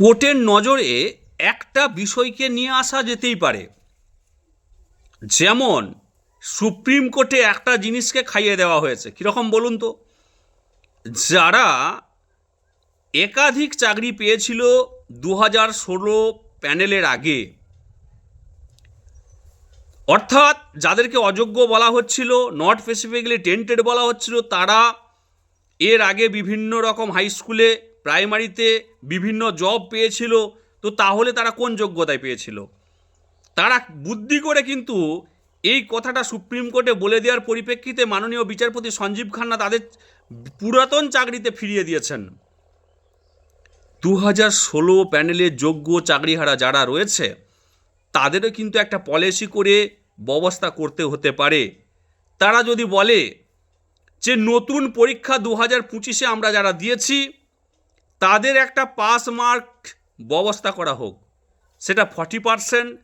কোর্টের নজরে একটা বিষয়কে নিয়ে আসা যেতেই পারে। যেমন, সুপ্রিম কোর্টে একটা জিনিসকে খাইয়ে দেওয়া হয়েছে। কীরকম বলুন তো? যারা একাধিক চাকরি পেয়েছিল দু হাজার ষোলো প্যানেলের আগে, অর্থাৎ যাদেরকে অযোগ্য বলা হচ্ছিল নট স্পেসিফিক্যালি টেন্টেড বলা হচ্ছিল, তারা এর আগে বিভিন্ন রকম হাই স্কুলে প্রাইমারিতে বিভিন্ন জব পেয়েছিল, তো তাহলে তারা কোন যোগ্যতায় পেয়েছিল? তারা বুদ্ধি করে কিন্তু এই কথাটা সুপ্রিম কোর্টে বলে দেওয়ার পরিপ্রেক্ষিতে মাননীয় বিচারপতি সঞ্জীব খান্না তাদের পুরাতন চাকরিতে ফিরিয়ে দিয়েছেন। দু হাজার ষোলো প্যানেলে যোগ্য চাকরিহারা যারা রয়েছে, তাদেরও কিন্তু একটা পলিসি করে ব্যবস্থা করতে হতে পারে। তারা যদি বলে যে, নতুন পরীক্ষা দু হাজার পঁচিশে আমরা যারা দিয়েছি তাদের একটা পাস মার্ক ব্যবস্থা করা হোক। সেটা forty percent,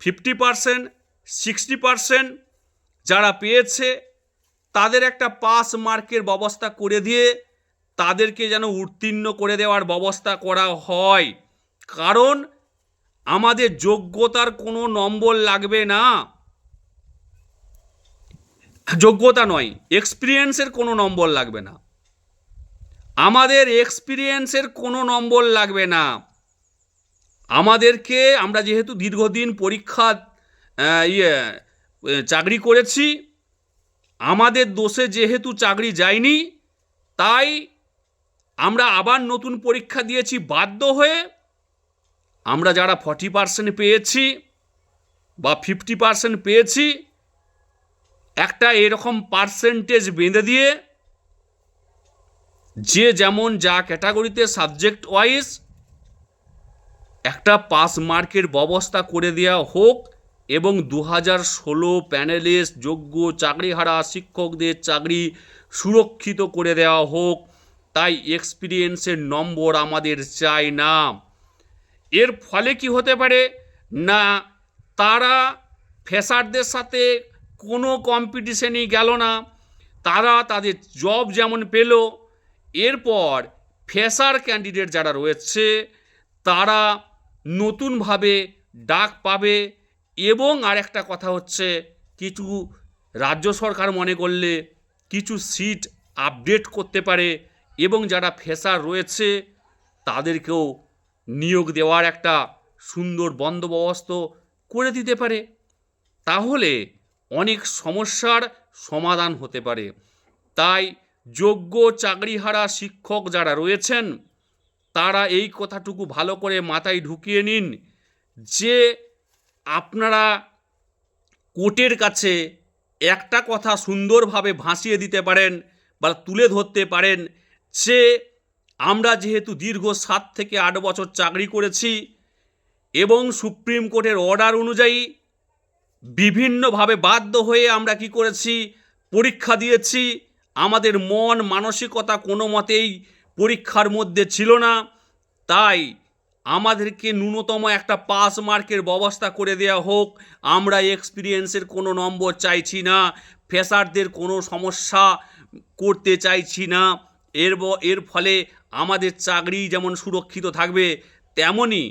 fifty percent, sixty percent যারা পেয়েছে, তাদের একটা পাস মার্কের ব্যবস্থা করে দিয়ে তাদেরকে যেন উত্তীর্ণ করে দেওয়ার ব্যবস্থা করা হয়। কারণ আমাদের যোগ্যতার কোনো নম্বর লাগবে না। যোগ্যতা নয় এক্সপিরিয়েন্সের কোনো নম্বর লাগবে না। আমাদের এক্সপিরিয়েন্সের কোনো নম্বর লাগবে না। আমাদেরকে আমরা যেহেতু দীর্ঘদিন পরীক্ষা ইয়ে চাকরি করেছি, আমাদের দোষে যেহেতু চাকরি যায়নি, তাই আমরা আবার নতুন পরীক্ষা দিয়েছি, বাধ্য হয়ে আমরা যারা ফর্টি পার্সেন্ট পেয়েছি বা ফিফটি পার্সেন্ট পেয়েছি, একটা এরকম পার্সেন্টেজ বেঁধে দিয়ে যে যেমন যা ক্যাটাগরিতে সাবজেক্ট ওয়াইজ একটা পাস মার্কের ব্যবস্থা করে দেওয়া হোক এবং দু হাজার ষোলো প্যানেলের যোগ্য চাকরিহারা, শিক্ষকদের চাকরি সুরক্ষিত করে দেওয়া হোক, তাই এক্সপিরিয়েন্সের নম্বর আমাদের চাই না। এর ফলে কি হতে পারে? না, তারা ফেসারদের সাথে কোনো কম্পিটিশনই গেল না। তারা তাদের জব যেমন পেল এরপর ফেসার ক্যান্ডিডেট যারা রয়েছে, তারা নতুনভাবে ডাক পাবে এবং আরেকটা কথা হচ্ছে, কিছু রাজ্য সরকার মনে করলে কিছু সিট আপডেট করতে পারে এবং যারা ফেসার রয়েছে, তাদেরকেও নিয়োগ দেওয়ার একটা সুন্দর বন্দোবস্ত করে দিতে পারে। তাহলে অনেক সমস্যার সমাধান হতে পারে। তাই যোগ্য চাকরিহারা শিক্ষক যারা রয়েছেন, তারা এই কথাটুকু ভালো করে মাথায় ঢুকিয়ে নিন যে আপনারা কোর্টের কাছে একটা কথা সুন্দরভাবে ভাসিয়ে দিতে পারেন বা তুলে ধরতে পারেন যে আমরা যেহেতু দীর্ঘ সাত থেকে আট বছর চাকরি করেছি এবং সুপ্রিম কোর্টের অর্ডার অনুযায়ী বিভিন্নভাবে বাধ্য হয়ে আমরা কি করেছি, পরীক্ষা দিয়েছি আমাদের মন মানসিকতা কোনো মতেই পরীক্ষার মধ্যে ছিল না। তাই আমাদেরকে ন্যূনতম একটা পাস মার্কের ব্যবস্থা করে দেওয়া হোক। আমরা এক্সপিরিয়েন্সের কোনো নম্বর চাইছি না। ফেসারদের কোনো সমস্যা করতে চাইছি না। এর এর ফলে আমাদের চাকরি যেমন সুরক্ষিত থাকবে তেমনই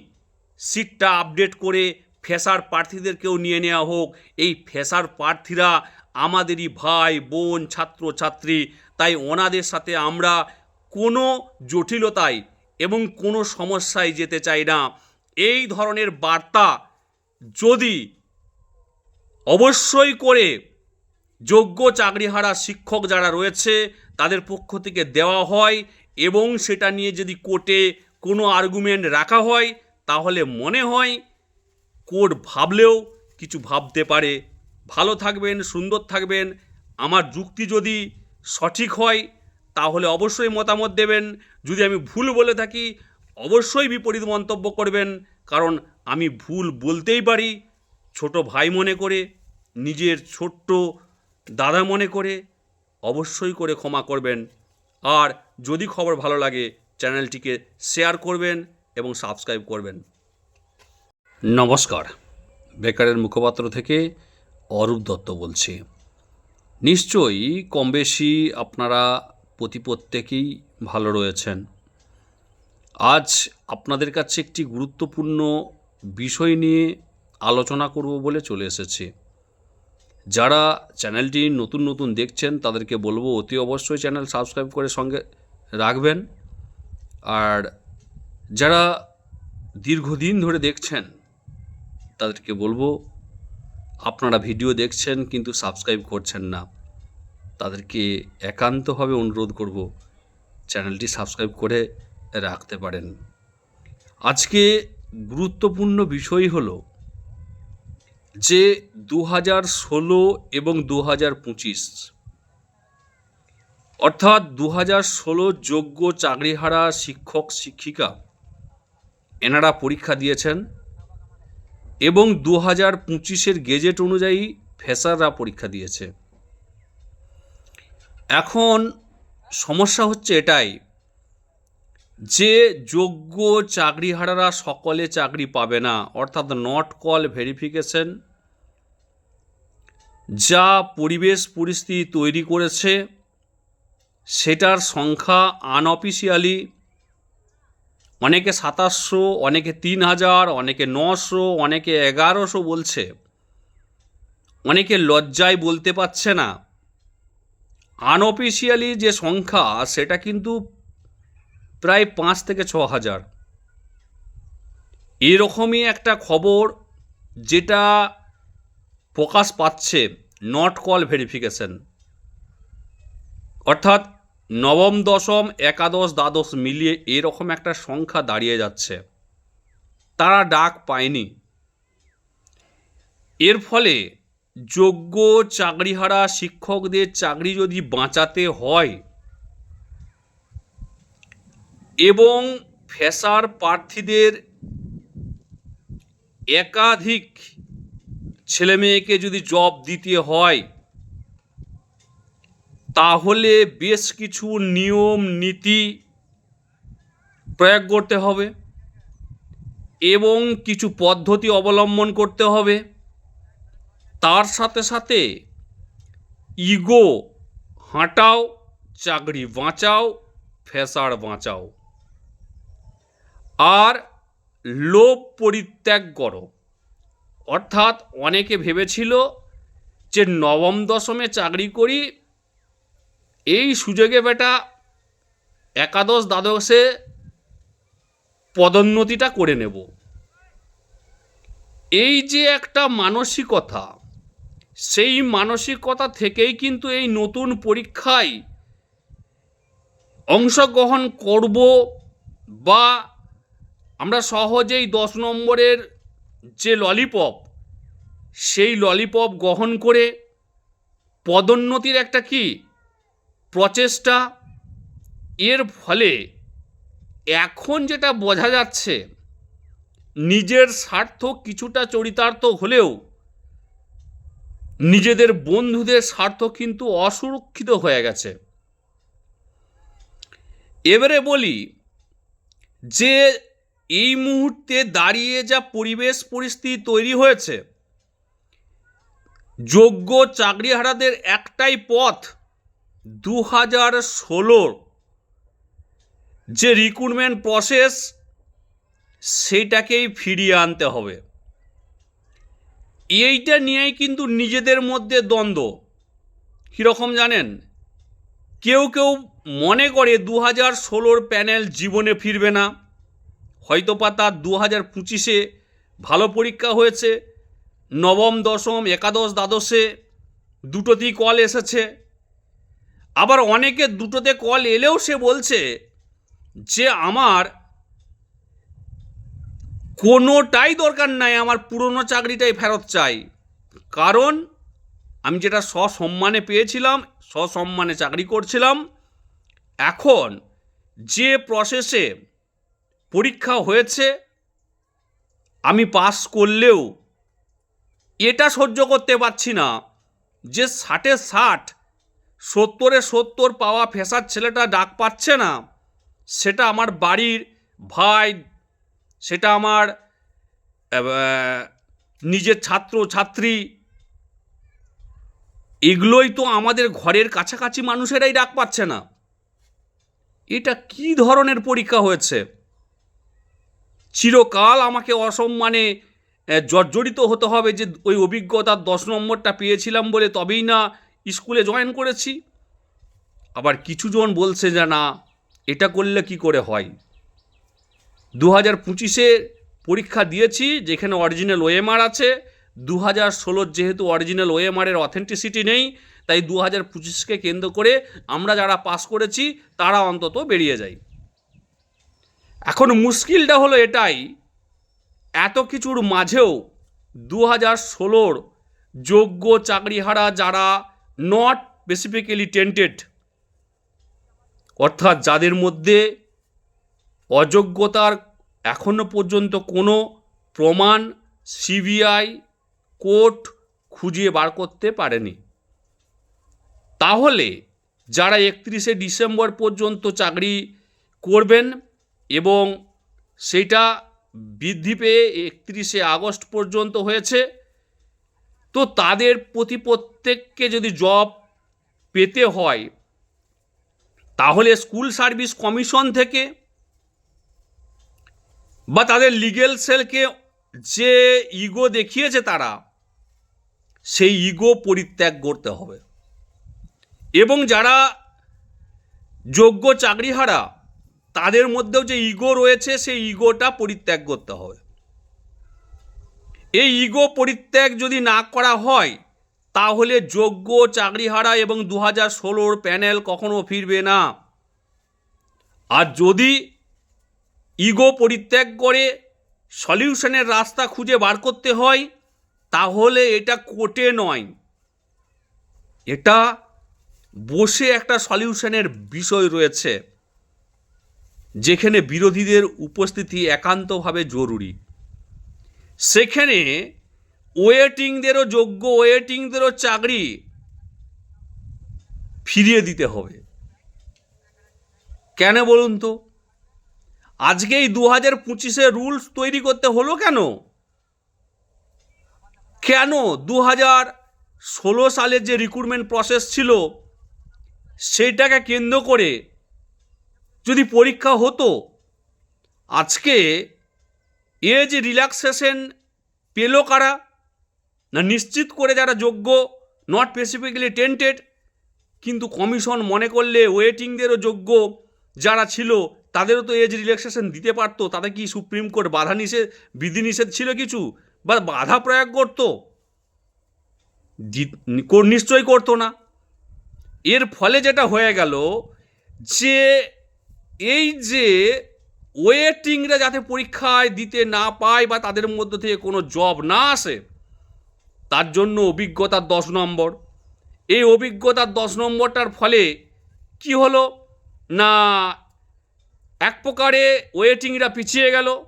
সিটটা আপডেট করে ফেসার প্রার্থীদেরকেও নিয়ে নেওয়া হোক। এই ফেসার প্রার্থীরা আমাদেরই ভাই, বোন, ছাত্র, ছাত্রী। তাই ওনাদের সাথে আমরা কোনো জটিলতায় এবং কোনো সমস্যায় যেতে চাই না। এই ধরনের বার্তা যদি অবশ্যই করে যোগ্য চাকরিহারা শিক্ষক যারা রয়েছে, তাদের পক্ষ থেকে দেওয়া হয় এবং সেটা নিয়ে যদি কোর্টে কোনো আর্গুমেন্ট রাখা হয়, তাহলে মনে হয় কোর্ট ভাবলেও কিছু ভাবতে পারে। ভালো থাকবেন, সুন্দর থাকবেন। আমার যুক্তি যদি সঠিক হয়, তাহলে অবশ্যই মতামত দেবেন। যদি আমি ভুল বলে থাকি, অবশ্যই বিপরীত মন্তব্য করবেন। কারণ আমি ভুল বলতেই পারি, ছোট ভাই মনে করে, নিজের ছোট্ট দাদা মনে করে, অবশ্যই করে ক্ষমা করবেন। আর যদি খবর ভালো লাগে, চ্যানেলটিকে শেয়ার করবেন এবং সাবস্ক্রাইব করবেন। নমস্কার। বেকারের মুখপাত্র থেকে অরূপ দত্ত বলছি। নিশ্চয়ই কম বেশি আপনারা প্রতি প্রত্যেকেই ভালো রয়েছেন। আজ আপনাদের কাছে একটি গুরুত্বপূর্ণ বিষয় নিয়ে আলোচনা করব বলে চলে এসেছি। যারা চ্যানেলটি নতুন নতুন দেখছেন, তাদেরকে বলব অতি অবশ্যই চ্যানেল সাবস্ক্রাইব করে সঙ্গে রাখবেন। আর যারা দীর্ঘদিন ধরে দেখছেন, তাদেরকে বলব আপনারা ভিডিও দেখছেন কিন্তু সাবস্ক্রাইব করছেন না। তাদেরকে একান্তভাবে অনুরোধ করব, চ্যানেলটি সাবস্ক্রাইব করে রাখতে পারেন। আজকে গুরুত্বপূর্ণ বিষয় হল যে দু হাজার ষোলো এবং দু হাজার পঁচিশ, অর্থাৎ দু হাজার ষোলো যোগ্য চাকরিহারা শিক্ষক, শিক্ষিকা, এনারা পরীক্ষা দিয়েছেন। এবং দু হাজার পঁচিশের গেজেট অনুযায়ী ফেসাররা পরীক্ষা দিয়েছে। এখন সমস্যা হচ্ছে এটাই, যে যোগ্য চাকরিহারারা সকলে চাকরি পাবে না, অর্থাৎ নট কল ভেরিফিকেশন যা পরিবেশ পরিস্থিতি তৈরি করেছে, সেটার সংখ্যা আনঅফিসিয়ালি অনেকে সাতাশশো, অনেকে তিন হাজার অনেকে নশো, অনেকে এগারোশো বলছে। অনেকে লজ্জায় বলতে পারছে না। আনঅফিসিয়ালি যে সংখ্যা, সেটা কিন্তু প্রায় পাঁচ থেকে ছ হাজার এরকমই একটা খবর যেটা প্রকাশ পাচ্ছে নট কল ভেরিফিকেশন অর্থাৎ নবম দশম, একাদশ, দ্বাদশ মিলিয়ে এরকম একটা সংখ্যা দাঁড়িয়ে যাচ্ছে। তারা ডাক পায়নি। এর ফলে যোগ্য চাকরিহারা শিক্ষকদের চাকরি যদি বাঁচাতে হয় এবং ফেসার প্রার্থীদের একাধিক ছেলেমেয়েকে যদি জব দিতে হয় তাহলে বেশ কিছু নিয়ম, নীতি প্রয়োগ করতে হবে এবং কিছু পদ্ধতি অবলম্বন করতে হবে। তার সাথে সাথে ইগো হাঁটাও, চাকরি বাঁচাও ফেসার বাঁচাও। আর লোভ পরিত্যাগ করো। অর্থাৎ অনেকে ভেবেছিল যে নবম দশমে চাকরি করি এই সুযোগে বেটা একাদশ দ্বাদশে পদোন্নতিটা করে নেব। এই যে একটা মানসিকতা, সেই মানসিকতা থেকেই কিন্তু এই নতুন পরীক্ষায় অংশগ্রহণ করব বা আমরা সহজেই দশ নম্বরের যে ললিপপ, সেই ললিপপ গ্রহণ করে পদোন্নতির একটা কি প্রচেষ্টা, এর ফলে এখন যেটা বোঝা যাচ্ছে, নিজের স্বার্থ কিছুটা চরিতার্থ হলেও নিজেদের বন্ধুদের স্বার্থ কিন্তু অসুরক্ষিত হয়ে গেছে। এবারে বলি যে এই মুহূর্তে দাঁড়িয়ে যা পরিবেশ পরিস্থিতি তৈরি হয়েছে, যোগ্য চাকরিহারাদের একটাই পথ দু হাজার ষোলোর যে রিক্রুটমেন্ট প্রসেস সেইটাকেই ফিরিয়ে আনতে হবে। এইটা নিয়েই কিন্তু নিজেদের মধ্যে দ্বন্দ্ব। কীরকম জানেন? কেউ কেউ মনে করে দু হাজার ষোলোর প্যানেল জীবনে ফিরবে না। হয়তো বা তার দু হাজার পঁচিশে ভালো পরীক্ষা হয়েছে, নবম, দশম, একাদশ, দ্বাদশে দুটোতেই কল এসেছে। আবার অনেকে দুটোতে কল এলেও সে বলছে যে আমার কোনোটাই দরকার নাই, আমার পুরনো চাকরিটাই ফেরত চাই। কারণ আমি যেটা সসম্মানে পেয়েছিলাম, সসম্মানে চাকরি করছিলাম, এখন যে প্রসেসে পরীক্ষা হয়েছে, আমি পাস করলেও এটা সহ্য করতে পারছি না যে ষাটে ষাট সত্তরে সত্তর পাওয়া ফেসার ছেলেটা ডাক পাচ্ছে না। সেটা আমার বাড়ির ভাই, সেটা আমার নিজের ছাত্র, ছাত্রী। এগুলোই তো আমাদের ঘরের কাছাকাছি মানুষেরাই ডাক পাচ্ছে না। এটা কি ধরনের পরীক্ষা হয়েছে? চিরকাল আমাকে অসম্মানে জর্জরিত হতে হবে যে ওই অভিজ্ঞতার দশ নম্বরটা পেয়েছিলাম বলে তবেই না স্কুলে জয়েন করেছি। আবার কিছুজন বলছে যে, না, এটা করলে কি করে হয়? দু হাজার পঁচিশে পরীক্ষা দিয়েছি, যেখানে অরিজিনাল ওএমআর আছে। দু হাজার ষোলোর যেহেতু অরিজিনাল ওএমআরের অথেন্টিসিটি নেই, তাই দু হাজার পঁচিশকে কেন্দ্র করে আমরা যারা পাস করেছি, তারা অন্তত বেরিয়ে যাই। এখন মুশকিলটা হলো এটাই, এত কিছুর মাঝেও দু হাজার ষোলোর যোগ্য চাকরিহারা যারা নট স্পেসিফিক্যালি টেন্টেড অর্থাৎ যাদের মধ্যে অযোগ্যতার এখনও পর্যন্ত কোনো প্রমাণ সিবিআই কোর্ট খুঁজে বার করতে পারেনি। তাহলে যারা একত্রিশে ডিসেম্বর পর্যন্ত চাকরি করবেন এবং সেটা বৃদ্ধি পেয়ে একত্রিশে আগস্ট পর্যন্ত হয়েছে তো তাদের প্রতি প্রত্যেককে যদি জব পেতে হয়, তাহলে স্কুল সার্ভিস কমিশন থেকে বা তাদের লিগেল সেলকে যে ইগো দেখিয়েছে তারা, সেই ইগো পরিত্যাগ করতে হবে। এবং যারা যোগ্য চাকরিহারা, তাদের মধ্যেও যে ইগো রয়েছে, সেই ইগোটা পরিত্যাগ করতে হবে। এই ইগো পরিত্যাগ যদি না করা হয়, তাহলে যোগ্য চাকরিহারা এবং দু হাজার ষোলোর প্যানেল কখনো ফিরবে না। আর যদি ইগো পরিত্যাগ করে, সলিউশনের রাস্তা খুঁজে বার করতে হয়, তাহলে এটা কোর্টে নয়। এটা বসে একটা সলিউশনের বিষয় রয়েছে, যেখানে বিরোধীদের উপস্থিতি একান্তভাবে জরুরি। সেখানে ওয়েটিংদেরও যোগ্য, ওয়েটিংদেরও চাকরি ফিরিয়ে দিতে হবে। কেন বলুন তো? আজকে এই দু হাজার পঁচিশে রুলস তৈরি করতে হলো কেন? কেন দু হাজার ষোলো সালের যে রিক্রুটমেন্ট প্রসেস ছিল, সেইটাকে কেন্দ্র করে যদি পরীক্ষা হতো, আজকে এজ রিল্যাক্সেশন পেল কারা? না নিশ্চিত করে যারা যোগ্য নট স্পেসিফিক্যালি টেন্টেড কিন্তু কমিশন মনে করলে ওয়েটিংদেরও যোগ্য যারা ছিল, তাদেরও তো এজ রিল্যাক্সেশন দিতে পারতো। তাতে কি সুপ্রিম কোর্ট বাধা নিষেধ বিধিনিষেধ ছিল কিছু? বা বাধা প্রয়োগ করতো? নিশ্চয়ই করতো না। এর ফলে যেটা হয়ে গেল যে, এই যে ওয়েটিংরা যাতে পরীক্ষায় দিতে না পায় বা তাদের মধ্যে থেকে কোনো জব না আসে, তার জন্য অভিজ্ঞতার দশ নম্বর। এই অভিজ্ঞতার দশ নম্বরটার ফলে কি হলো? না, এক প্রকারে ওয়েটিংরা পিছিয়ে গেল।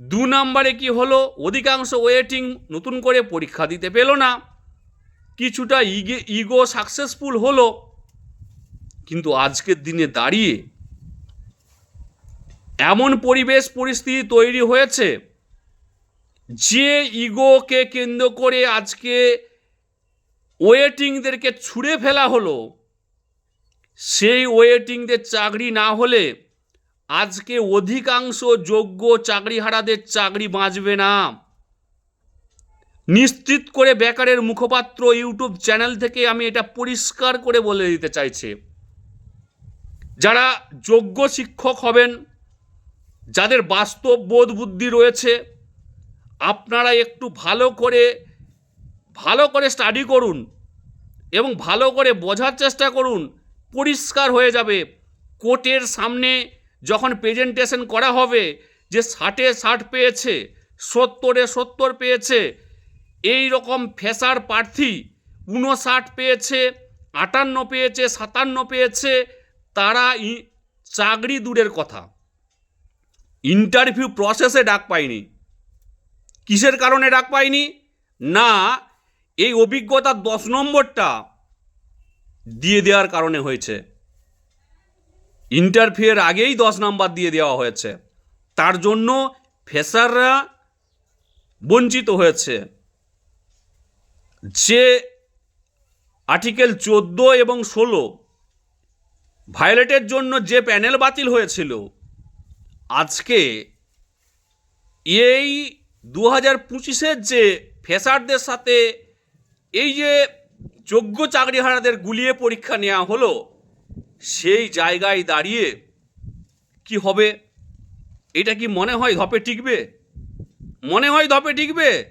দু নম্বরে কি হলো? অধিকাংশ ওয়েটিং নতুন করে পরীক্ষা দিতে পেল না। কিছুটা ইগে ইগো সাকসেসফুল হলো। কিন্তু আজকের দিনে দাঁড়িয়ে এমন পরিবেশ পরিস্থিতি তৈরি হয়েছে যে ইগোকে কেন্দ্র করে আজকে ওয়েটিংদেরকে ছুঁড়ে ফেলা হলো। সেই ওয়েটিংদের চাকরি না হলে আজকে অধিকাংশ যোগ্য চাকরিহারাদের চাকরি বাঁচবে না। নিশ্চিত করে বেকারের মুখপাত্র ইউটিউব চ্যানেল থেকে আমি এটা পরিষ্কার করে বলে দিতে চাইছি। যারা যোগ্য শিক্ষক হবেন যাদের বাস্তব বোধ বুদ্ধি রয়েছে, আপনারা একটু ভালো করে ভালো করে স্টাডি করুন এবং ভালো করে বোঝার চেষ্টা করুন, পরিষ্কার হয়ে যাবে। কোর্টের সামনে যখন প্রেজেন্টেশন করা হবে যে ষাটে ষাট পেয়েছে, সত্তরে সত্তর পেয়েছে, এই রকম ফেসার প্রার্থী উনষাট পেয়েছে, আটান্ন পেয়েছে, সাতান্ন পেয়েছে, তারা চাকরি দূরের কথা। ইন্টারভিউ প্রসেসে ডাক পায়নি কিসের কারণে ডাক পায়নি না, এই অভিজ্ঞতা দশ নম্বরটা দিয়ে দেওয়ার কারণে হয়েছে। ইন্টারভিউয়ের আগেই দশ নাম্বার দিয়ে দেওয়া হয়েছে। তার জন্য ফেসাররা বঞ্চিত হয়েছে। যে আর্টিকেল চোদ্দ এবং ষোলো ভায়োলেটের জন্য যে প্যানেল বাতিল হয়েছিল আজকে এই দু হাজার পঁচিশের যে ফেসারদের সাথে এই যে যোগ্য চাকরিহারাদের গুলিয়ে পরীক্ষা নেওয়া হলো, সেই জায়গায় দাঁড়িয়ে কি হবে? এটা কি মনে হয় ধপে টিকবে? মনে হয় ধপে টিকবে?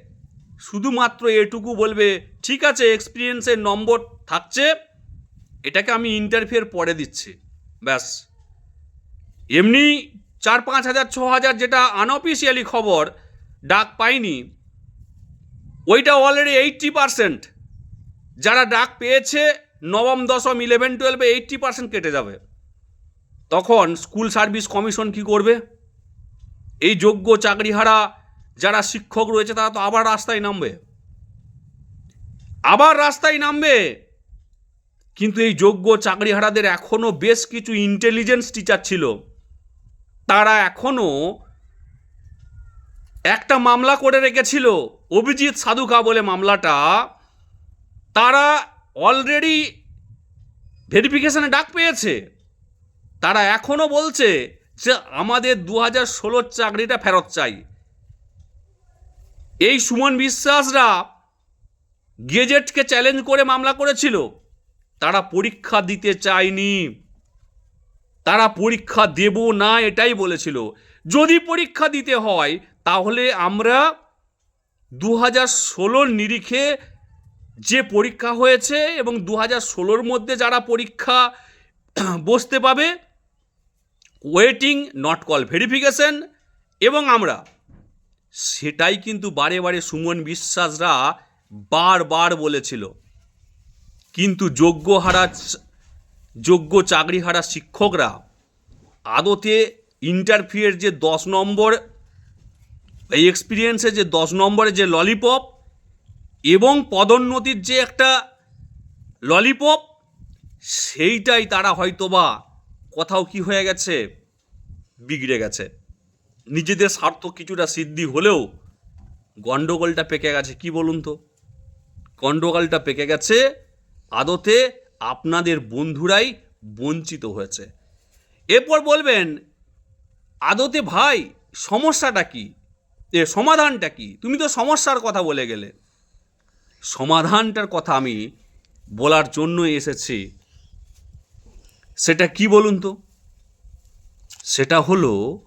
শুধুমাত্র এটুকু বলবে, ঠিক আছে এক্সপিরিয়েন্সের নম্বর থাকছে, এটাকে আমি ইন্টারভিউর পরে দিচ্ছি, ব্যাস। এমনি চার পাঁচ হাজার, ছ হাজার যেটা আনঅফিসিয়ালি খবর, ডাক পাইনি। ওইটা অলরেডি এইট্টি পারসেন্ট যারা ডাক পেয়েছে, নবম, দশম ইলেভেন টুয়েলভে এইট্টি পার্সেন্ট কেটে যাবে। তখন স্কুল সার্ভিস কমিশন কি করবে? এই যোগ্য চাকরিহারা, যারা শিক্ষক রয়েছে, তারা তো আবার রাস্তায় নামবে। আবার রাস্তায় নামবে। কিন্তু এই যোগ্য চাকরিহারাদের এখনও বেশ কিছু ইন্টেলিজেন্স টিচার ছিল। তারা এখনও একটা মামলা করে রেখেছিল, অভিজিৎ সাধুকা বলে মামলাটা। তারা অলরেডি ভেরিফিকেশানে ডাক পেয়েছে। তারা এখনও বলছে যে আমাদের দু হাজার ষোলোর চাকরিটা ফেরত চাই। এই সুমন বিশ্বাসরা গেজেটকে চ্যালেঞ্জ করে মামলা করেছিল। তারা পরীক্ষা দিতে চায়নি। তারা পরীক্ষা দেব না এটাই বলেছিল। যদি পরীক্ষা দিতে হয়, তাহলে আমরা দু হাজার ষোলোর নিরিখে যে পরীক্ষা হয়েছে এবং দু হাজার ষোলোর মধ্যে যারা পরীক্ষা বসতে পাবে ওয়েটিং নট কল ভেরিফিকেশন এবং আমরা, সেটাই কিন্তু বারে বারে সুমন বিশ্বাসরা বারবার বলেছিল। কিন্তু যোগ্য হারা যোগ্য চাকরি হারা শিক্ষকরা আদতে ইন্টারভিউয়ের যে দশ নম্বর, এই এক্সপিরিয়েন্সের যে দশ নম্বরের যে ললিপপ এবং পদোন্নতির যে একটা ললিপপ সেইটাই তারা হয়তোবা কোথাও কি হয়ে গেছে? বিগড়ে গেছে। নিজেদের স্বার্থ কিছুটা সিদ্ধি হলেও গণ্ডগোলটা পেকে গেছে। কি বলুন তো? গণ্ডগোলটা পেকে গেছে আদতে আপনাদের বন্ধুরাই বঞ্চিত হয়েছে। এরপর বলবেন, আদতে ভাই, সমস্যাটা কি? এ, সমাধানটা কি? তুমি তো সমস্যার কথা বলে গেলে। সমাধানটার কথা আমি বলার জন্য এসেছি। সেটা কি বলুন তো? সেটা হলো,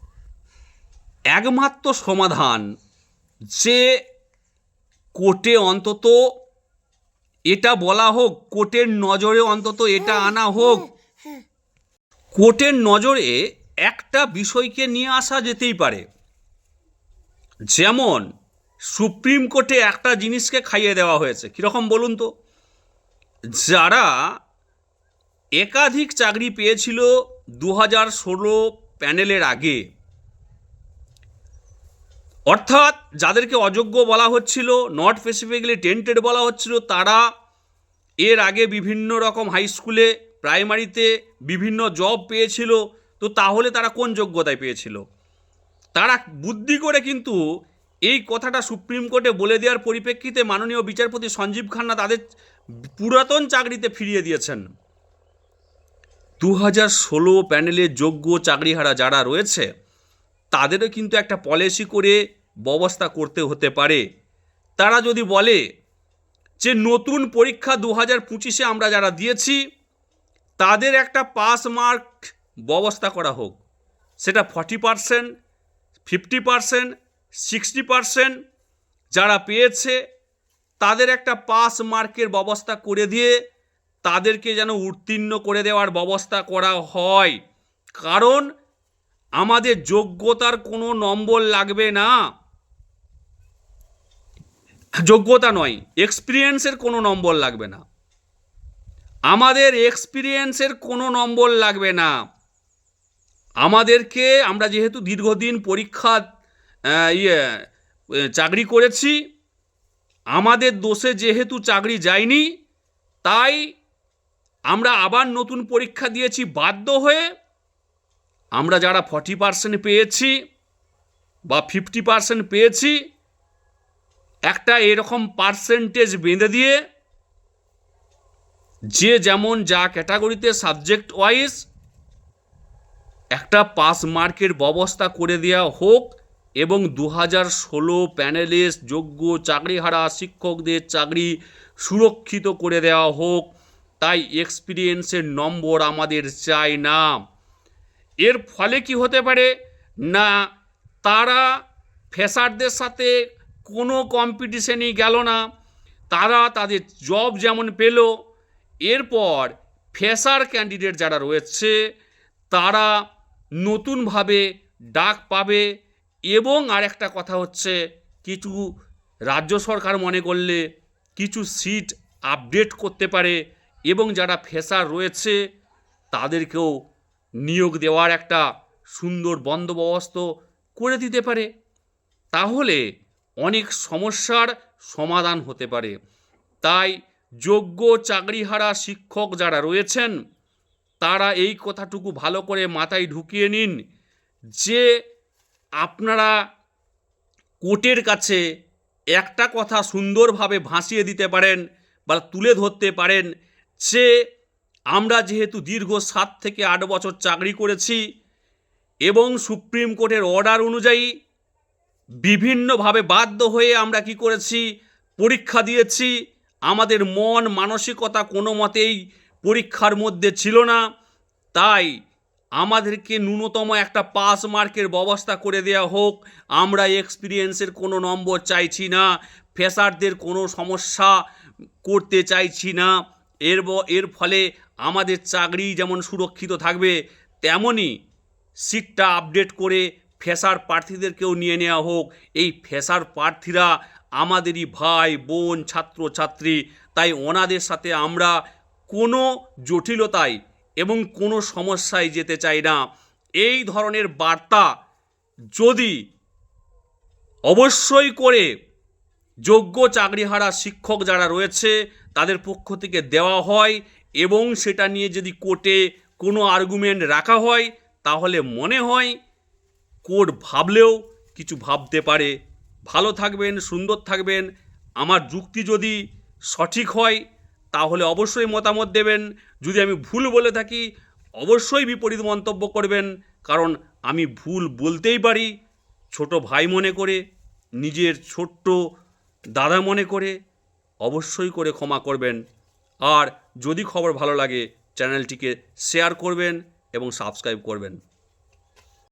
একমাত্র সমাধান যে কোর্টে অন্তত এটা বলা হোক কোর্টের নজরে অন্তত এটা আনা হোক। কোর্টের নজরে একটা বিষয়কে নিয়ে আসা যেতেই পারে। যেমন সুপ্রিম কোর্টে একটা জিনিসকে খাইয়ে দেওয়া হয়েছে। কীরকম বলুন তো? যারা একাধিক চাকরি পেয়েছিল দু হাজার ষোলো প্যানেলের আগে। অর্থাৎ যাদেরকে অযোগ্য বলা হচ্ছিল নট স্পেসিফিক্যালি টেন্টেড বলা হচ্ছিল, তারা এর আগে বিভিন্ন রকম হাই স্কুলে প্রাইমারিতে বিভিন্ন জব পেয়েছিল। তো তাহলে তারা কোন যোগ্যতায় পেয়েছিল? তারা বুদ্ধি করে কিন্তু এই কথাটা সুপ্রিম কোর্টে বলে দেওয়ার পরিপ্রেক্ষিতে মাননীয় বিচারপতি সঞ্জীব খান্না তাদের পুরাতন চাকরিতে ফিরিয়ে দিয়েছেন। দু হাজার ষোলো প্যানেলের যোগ্য চাকরিহারা যারা রয়েছে, তাদেরও কিন্তু একটা পলিসি করে ব্যবস্থা করতে হতে পারে। তারা যদি বলে যে নতুন পরীক্ষা দু হাজার পঁচিশে আমরা যারা দিয়েছি, তাদের একটা পাস মার্ক ব্যবস্থা করা হোক। সেটা forty percent, fifty percent, sixty percent যারা পেয়েছে, তাদের একটা পাস মার্কের ব্যবস্থা করে দিয়ে তাদেরকে যেন উত্তীর্ণ করে দেওয়ার ব্যবস্থা করা হয়। কারণ আমাদের যোগ্যতার কোনো নম্বর লাগবে না। যোগ্যতা নয় এক্সপিরিয়েন্সের কোনো নম্বর লাগবে না। আমাদের এক্সপিরিয়েন্সের কোনো নম্বর লাগবে না। আমাদেরকে আমরা যেহেতু দীর্ঘদিন পরীক্ষা ইয়ে চাকরি করেছি, আমাদের দোষে যেহেতু চাকরি যায়নি, তাই আমরা আবার নতুন পরীক্ষা দিয়েছি, বাধ্য হয়ে আমরা যারা ফর্টি পার্সেন্ট পেয়েছি বা ফিফটি পার্সেন্ট পেয়েছি একটা এরকম পার্সেন্টেজ বেঁধে দিয়ে যে যেমন যা ক্যাটাগরিতে সাবজেক্ট ওয়াইজ একটা পাস মার্কের ব্যবস্থা করে দেওয়া হোক এবং দু হাজার ষোলো প্যানেলিস্ট যোগ্য চাকরিহারা, শিক্ষকদের চাকরি সুরক্ষিত করে দেওয়া হোক, তাই এক্সপিরিয়েন্সের নম্বর আমাদের চাই না। এর ফলে কি হতে পারে? না, তারা ফেসারদের সাথে কোনো কম্পিটিশনই গেল না। তারা তাদের জব যেমন পেল, এরপর ফেসার ক্যান্ডিডেট যারা রয়েছে, তারা নতুনভাবে ডাক পাবে এবং আর একটা কথা হচ্ছে, কিছু রাজ্য সরকার মনে করলে কিছু সিট আপডেট করতে পারে এবং যারা ফেসার রয়েছে, তাদেরকেও নিয়োগ দেওয়ার একটা সুন্দর বন্দোবস্ত করে দিতে পারে। তাহলে অনেক সমস্যার সমাধান হতে পারে। তাই যোগ্য চাকরিহারা শিক্ষক যারা রয়েছেন, তারা এই কথাটুকু ভালো করে মাথায় ঢুকিয়ে নিন যে আপনারা কোর্টের কাছে একটা কথা সুন্দরভাবে ভাসিয়ে দিতে পারেন বা তুলে ধরতে পারেন যে আমরা যেহেতু দীর্ঘ সাত থেকে আট বছর চাকরি করেছি এবং সুপ্রিম কোর্টের অর্ডার অনুযায়ী বিভিন্নভাবে বাধ্য হয়ে আমরা কি করেছি? পরীক্ষা দিয়েছি। আমাদের মন, মানসিকতা কোনো মতেই পরীক্ষার মধ্যে ছিল না। তাই আমাদেরকে ন্যূনতম একটা পাস মার্কের ব্যবস্থা করে দেওয়া হোক। আমরা এক্সপিরিয়েন্সের কোনো নম্বর চাইছি না। ফেসারদের কোনো সমস্যা করতে চাইছি না। এর এর ফলে আমাদের চাকরি যেমন সুরক্ষিত থাকবে তেমনই সিটটা আপডেট করে ফেসার প্রার্থীদেরকেও নিয়ে নেওয়া হোক। এই ফেসার প্রার্থীরা আমাদেরই ভাই, বোন, ছাত্র, ছাত্রী। তাই ওনাদের সাথে আমরা কোনো জটিলতায় এবং কোনো সমস্যায় যেতে চাই না। এই ধরনের বার্তা যদি অবশ্যই করে যোগ্য চাকরিহারা শিক্ষক যারা রয়েছে, তাদের পক্ষ থেকে দেওয়া হয় এবং সেটা নিয়ে যদি কোর্টে কোনো আর্গুমেন্ট রাখা হয়, তাহলে মনে হয় কোর্ট ভাবলেও কিছু ভাবতে পারে। ভালো থাকবেন, সুন্দর থাকবেন। আমার যুক্তি যদি সঠিক হয়, তাহলে অবশ্যই মতামত দেবেন। যদি আমি ভুল বলে থাকি, অবশ্যই বিপরীত মন্তব্য করবেন। কারণ আমি ভুল বলতেই পারি, ছোট ভাই মনে করে, নিজের ছোট্ট দাদা মনে করে, অবশ্যই করে ক্ষমা করবেন। আর যদি খবর ভালো লাগে, চ্যানেলটিকে শেয়ার করবেন এবং সাবস্ক্রাইব করবেন।